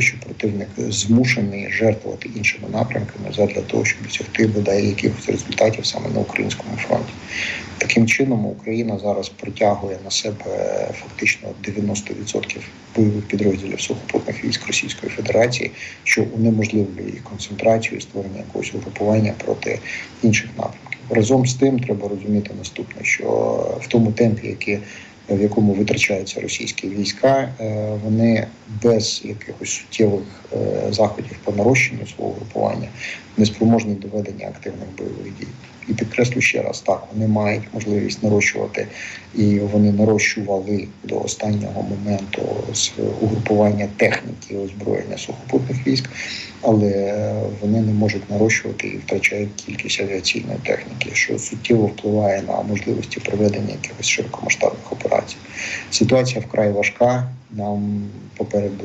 що противник змушений жертвувати іншими напрямками задля того, щоб досягти бодай якихось результатів саме на українському фронті. Таким чином Україна зараз притягує на себе фактично 90% бойових підрозділів сухопутних військ Російської Федерації, що унеможливлює їх концентрацію і створення якогось угрупування проти інших напрямків. Разом з тим треба розуміти наступне, що в тому темпі, який в якому витрачаються російські війська, е, вони без якихось суттєвих е, заходів по нарощенню свого групування не спроможні до ведення активних бойових дій. І підкреслю ще раз, так вони мають можливість нарощувати, і вони нарощували до останнього моменту угрупування техніки озброєння сухопутних військ, але вони не можуть нарощувати і втрачають кількість авіаційної техніки, що суттєво впливає на можливості проведення якихось широкомасштабних. Ситуація вкрай важка. Нам попереду